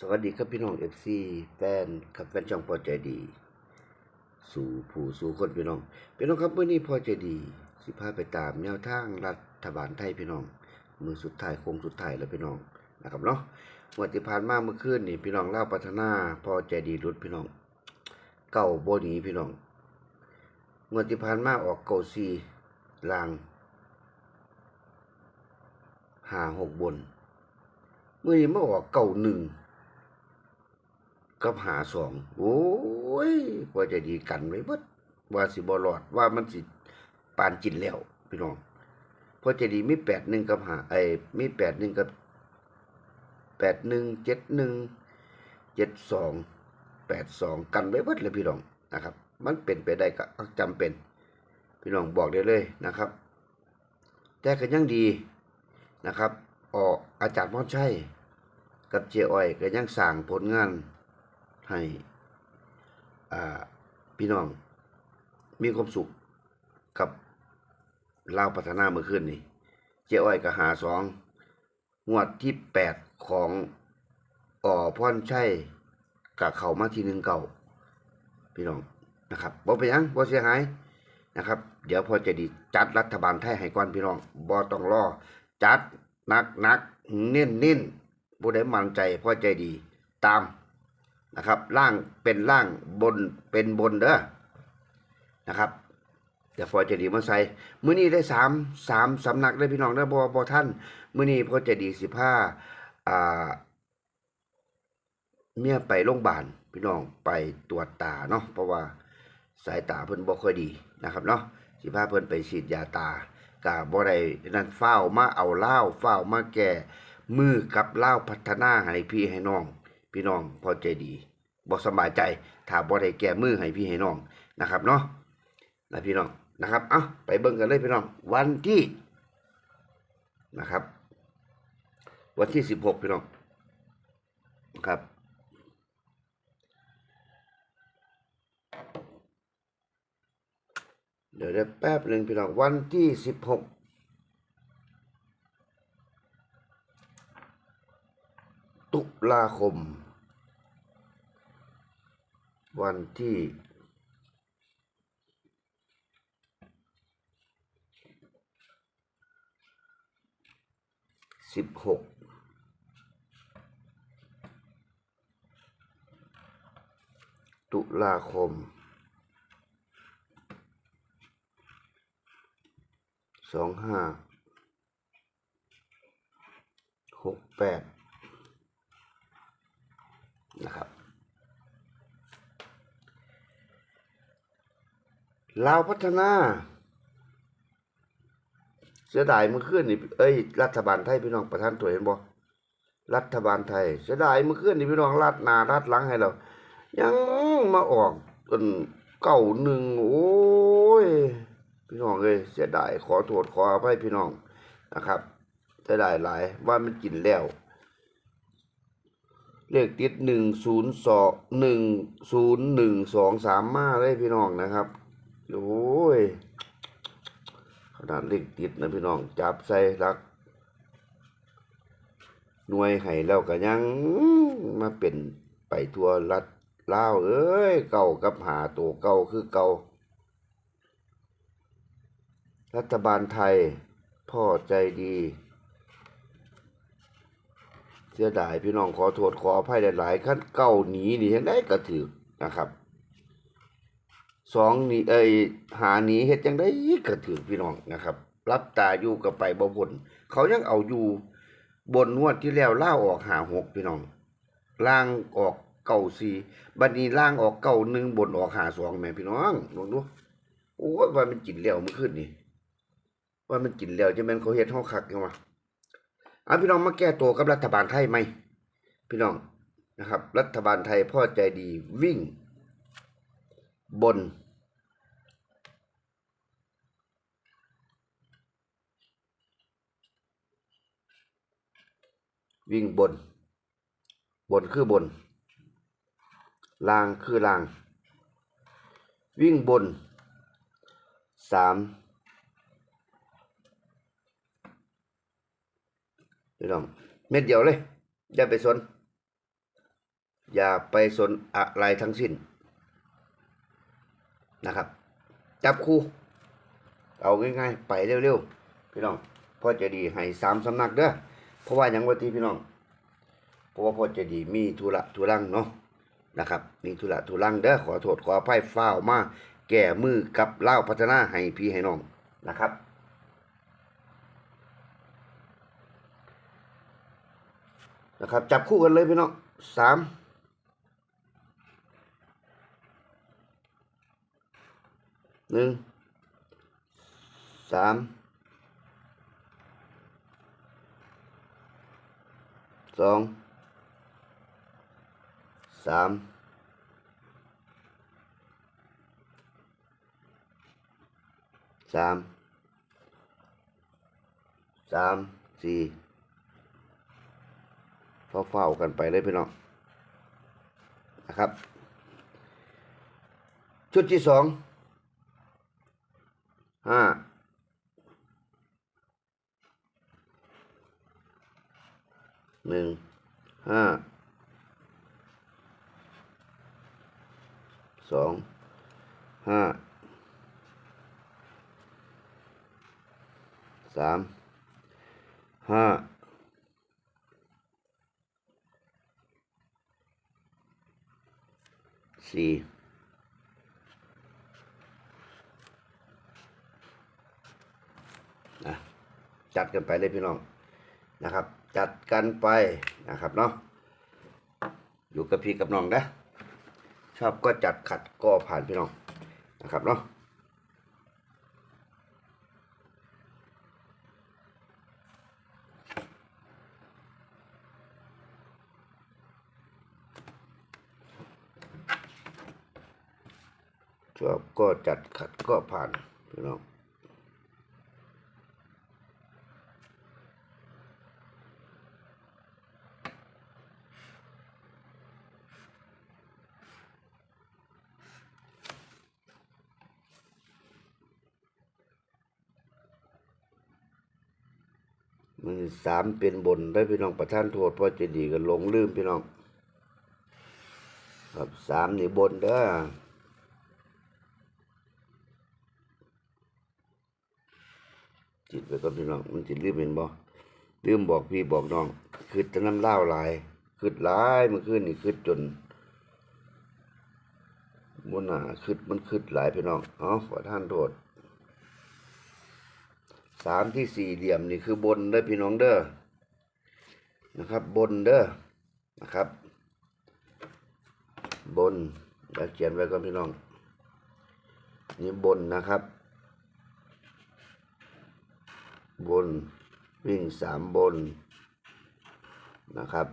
สวัสดีครับพี่น้องเอฟซีแฟนครับแฟนช่องพอใจดี สู่ผู้สู่คนพี่น้องพี่น้องครับเมื่อนี้พอใจดี สิพาไปตามแนวทางรัฐบาลไทยพี่น้อง มือสุดท้ายโค้งสุดท้ายแล้วพี่น้องนะครับเนาะงวันที่ผ่านมาเมื่อคืนนี่พี่น้องเล่าพัฒนาพอใจดีรุดพี่น้อง เก่าโบนีพี่น้องงวดที่ผ่านมาออกเก่าซีลางหาหกบนเมื่อนี้มาออกเก่าหนึ่ง กับหาสองโอ้ยพอจะดีกันไว้เบิดว่าสิบอลอดว่ามันสิปานจินแล้วพี่น้องพอจะดีมีแปดหนึ่งกับหาไอ้มีแปดหนึ่งกับแปดหนึ่งเจ็ดหนึ่งเจ็ดสองแปดสองกันไว้เบิดเลยพี่น้องนะครับ มันเป็นไปได้ก็จำเป็น พี่น้องบอกได้เลยนะครับ แต่ก็ยังดีนะครับออกอาจารย์มอชัยกับเจอ้อยก็ยังสั่งผลงาน ให้พี่น้องมีความสุขกับลาวพัฒนาเมื่อคืนนี้ เจ้อ้อยก็หาสองงวดที่แปดของอ่อพรชัยกับเขามาทีหนึ่งเก่า พี่น้องนะครับบ่เป็นหยังบ่เสียหายนะครับ เดี๋ยวพอจะดีจัดรัฐบาลไทยให้ก่อนพี่น้องบ่ต้องรอจัดนักนักเน้นเน้นผู้ใดมั่นใจพอใจดีตาม นะครับล่างเป็นล่างบนเป็นบนเด้อนะครับเดี๋ยวพอจะดีมาใส่มื้อนี้ได้สามสามสำนักได้พี่น้องได้บอบอท่านมื้อนี้พอจะดีสิบห้าอ่าเมียไปโรงพยาบาลพี่น้องไปตรวจตาเนาะเพราะว่าสายตาเพิ่นบ่ค่อยดีนะครับเนาะสิพาเพิ่นไปฉีดยาตากะบ่ได้นั่นเฝ้ามาเอาเหล้าเฝ้ามาแก่มือกับเหล้าพัฒนาให้พี่ให้น้อง พี่น้องพอใจดีบ่สบายใจถ้าบ่ได้แก้มือให้พี่ให้น้องนะครับเนาะนะพี่น้องนะครับเอ้าไปเบิ่งกันเลยพี่น้อง วันที่นะครับ วันที่สิบหกพี่น้องนะครับเดี๋ยวได้แป๊บหนึ่งพี่น้องวันที่สิบหกตุลาคม วันที่สิบหกตุลาคมสองห้าหกแปดนะครับ ลาวพัฒนา เสียดายเมื่อคืนนี่เอ้ย รัฐบาลไทยพี่น้องประธานตัวเห็นบ่รัฐบาลไทย เสียดายเมื่อคืนนี่พี่น้องรัดนารัดหลังให้เรา ยังมาออกจนเก้าหนึ่งโอ้ย พี่น้องเอ้ยเสียดายขอโทษขออภัยพี่น้องนะครับเสียดายหลายว่ามันกินแล้วเลขติดหนึ่งศูนย์สองหนึ่งศูนย์หนึ่งสองสามมาเลยพี่น้องนะครับ โอ้ยขนาดเลขติดนะพี่น้องจับใส่รัก หน่วยให้แล้วก็ยังมาเป็นไปทัวรัฐลาเอ้ยเก่ากับหาตัวเก่าคือเก่ารัฐบาลไทยพ่อใจดีเสียดายพี่น้องขอโทษขออภัยหลายๆขั้นเก้าหนีนี่ยังได้กระถือนะครับ สองนี่เอ้ยหาหนีเฮ็ดจังได้กระถือพี่น้องนะครับ รับตาอยู่กับไปบ่บนเขายังเอาอยู่บนงวดที่แล้วล่าออกหาหกพี่น้องล่างออกเก่าสี่บัดนี้ล่างออกเก่าหนึ่งบนออกหาสองแม่พี่น้องลองดูโอ้ยว่ามันกินแล้วมื่อคืนนี่ว่ามันกินแล้วจะแม่นเขาเฮ็ดเฮาคักจังวะเอาพี่น้องมาแก้ตัวกับรัฐบาลไทยไหมพี่น้องนะครับ รัฐบาลไทยพ่อใจดีวิ่ง บน วิ่งบน บนคือบน ลางคือลาง วิ่งบนสามพี่น้องเม็ดเดียวเลย อย่าไปสน อย่าไปสนอะไรทั้งสิ้น นะครับ จับคู่ เอาง่ายๆ ไปเร็วๆ พี่น้องพ่อจะดีให้สามสำนักเด้อเพราะว่าอย่างวันที่พี่น้องเพราะว่าพ่อจะดีมีธุระธุรังเนาะนะครับมีธุระธุรังเด้อขอโทษขออภัยฝ้าวมาแก่มือกับเล่าพัฒนาให้พี่ให้น้องนะครับนะครับ จับคู่กันเลยพี่น้องสาม หนึ่งสามสองสามสามสามสี่เฝ้าๆกันไปเลยพี่น้องนะครับ ชุดที่สอง ห้าหนึ่งห้าสองห้าสามห้าสี่นะ จัดกันไปเลยพี่น้องนะครับ จัดกันไปนะครับเนาะอยู่กับพี่กับน้องนะชอบก็จัดขัดก็ผ่านพี่น้องนะครับเนาะชอบก็จัดขัดก็ผ่านพี่น้อง มันสามเป็นบนได้พี่น้องประท่านโทษพราจะดีกันลงลืมพี่น้อง ครับสามนี่บนเด้อจิตไปก่อนพี่น้องมันจิตลืมเป็นบ่ลืมบอกพี่บอกน้องคือจะน้ำเล่าหลายคือหลายมื่อคืนนี่คือจนบนหนาคือมันคือหลายพี่น้องอ๋อขอท่านโทษ สามที่สี่เหลี่ยมนี่คือบนเด้อพี่น้องเด้อนะครับ บนเด้อนะครับ บนเดี๋ยวเขียนไว้ก่อนพี่น้อง นี่บนนะครับ บนวิ่งสามบนนะครับ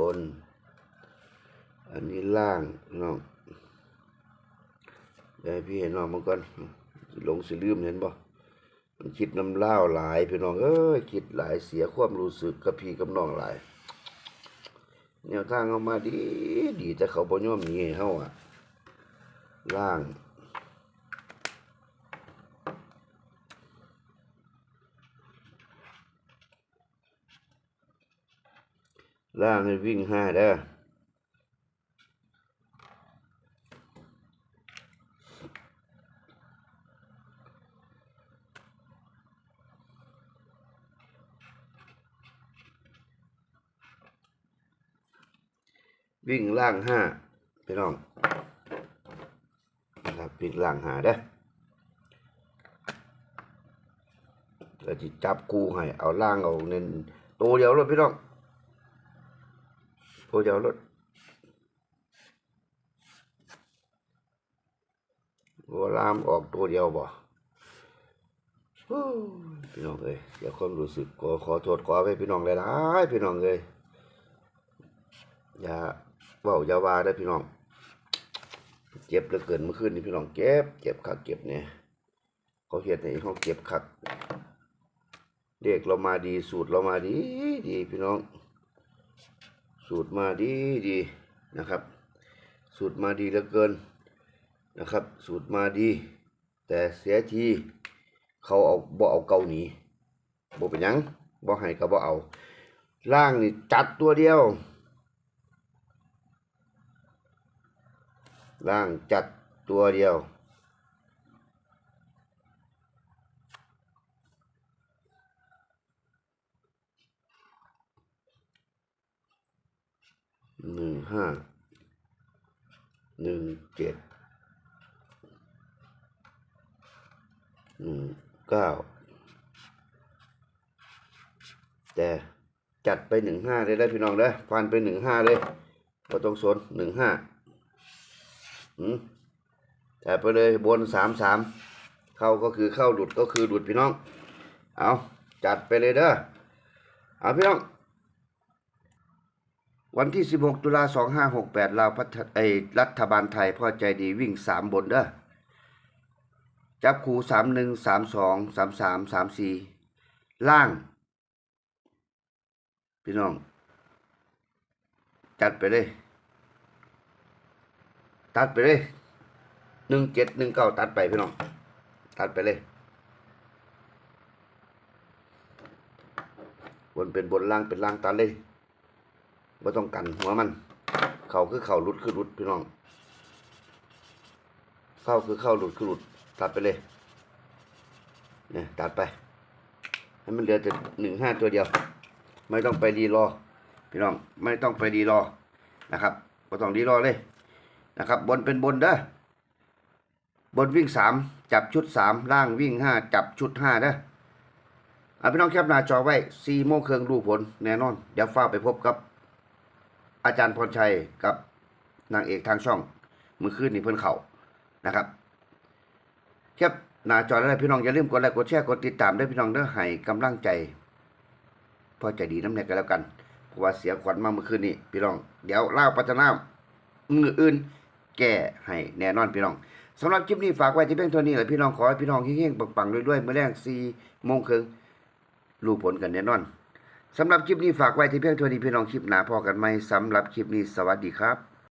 บน อันนี้ล่างน้องเดี๋ยวให้พี่เห็นน้องมันก่อนหลงสิลืมเห็นบ่มันคิดน้ำเล่าหลายพี่น้องเอ้ยคิดหลายเสียความรู้สึกกับพี่กับน้องหลายแนวทางเอามาดีดีแต่เขาบ่ยอมนี้เฮาอะล่างล่างให้วิ่งห้าเด้อ วิ่งล่างห้าพี่น้องนะครับวิ่งล่างหาเด้เราจะจับกูให้เอาล่างเอาเน้นตัวเดียวรถพี่น้องตัวเดียวรถวัวลามออกตัวเดียวบ่พี่น้องเอ้ยเดี๋ยวความรู้สึกขอขอโทษขอไปพี่น้องหลายๆพี่น้องเอ้ยอย่า เว้าอย่าว่าได้พี่น้อง เจ็บเหลือเกินเมื่อคืนนี้พี่น้องเจ็บเจ็บคักเจ็บเนี่ยเขาเฮ็ดให้เขาเจ็บคักเด็กเรามาดีสูตรเรามาดีดีพี่น้อง สูตรมาดีดีนะครับ สูตรมาดีเหลือเกินนะครับ สูตรมาดี แต่เสียทีเขาเอาบ่เอาเกาหนีบ่เป็นยังบ่ให้ก็บ่เอาล่างนี่จัดตัวเดียว ล่างจัดตัวเดียว หนึ่งห้า หนึ่งเจ็ด หนึ่งเก้า แต่จัดไปหนึ่งห้าเลยได้พี่น้องเด้อฟันไปหนึ่งห้าเลยพอตรงสนหนึ่งห้า อืมแต่ไปเลยบนสามสามเข้าก็คือเข้าหลุดก็คือหลุดพี่น้อง เอาจัดไปเลยเด้อเอาพี่น้อง วันที่ 16 ตุลา2568ลาวพัฒไอรัฐบาลไทยพ่อใจดีวิ่ง 3 บนเด้อจับคู31 32 33 34 ล่าง พี่น้อง จัดไปเลย ตัดไปเลย17 19ตัดไปพี่น้อง ตัดไปเลย บนเป็นบนล่างเป็นล่างตัดเลยบ่ต้องกันหัวมัน เข่าคือเข่าหลุดคือหลุดพี่น้อง เข้าคือเข้าหลุดคือหลุด ตัดไปเลย เนี่ยตัดไป ให้มันเหลือแต่หนึ่งห้าตัวเดียว ไม่ต้องไปรีรอ พี่น้อง ไม่ต้องไปรีรอนะครับบ่ต้องรีรอเลย นะครับ บนเป็นบนเด้อบนวิ่งสามจับชุดสามล่างวิ่งห้าจับชุดห้าเด้อเอาพี่น้องแคปหน้าจอไว้สี่โมงครึ่งรูผลแน่นอน เดี๋ยวฟ้าไปพบกับ อาจารย์พรชัยกับนางเอกทางช่องมือคืนนี่เพิ่นเขานะครับแคปหน้าจอแล้วพี่น้องอย่าลืมกดไลค์กดแชร์กดติดตามด้วยพี่น้องเด้อให้กำลังใจพอใจดีน้ำแน่กันแล้วกันเพราะว่าเสียขวัญมาเมื่อคืนนี้พี่น้อง เดี๋ยวเล่าปัจจนามืออื่น แก้ให้แน่นอนพี่น้องสำหรับคลิปนี้ฝากไว้ที่เพียงเท่านี้แหละพี่น้องขอให้พี่น้องเฮงๆปังๆรวยๆเมื่อแรงสี่โมงครึ่งรู้ผลกันแน่นอนสำหรับคลิปนี้ฝากไว้ที่เพียงเท่านี้พี่น้องคลิปหนาพอกันไหมสำหรับคลิปนี้สวัสดีครับ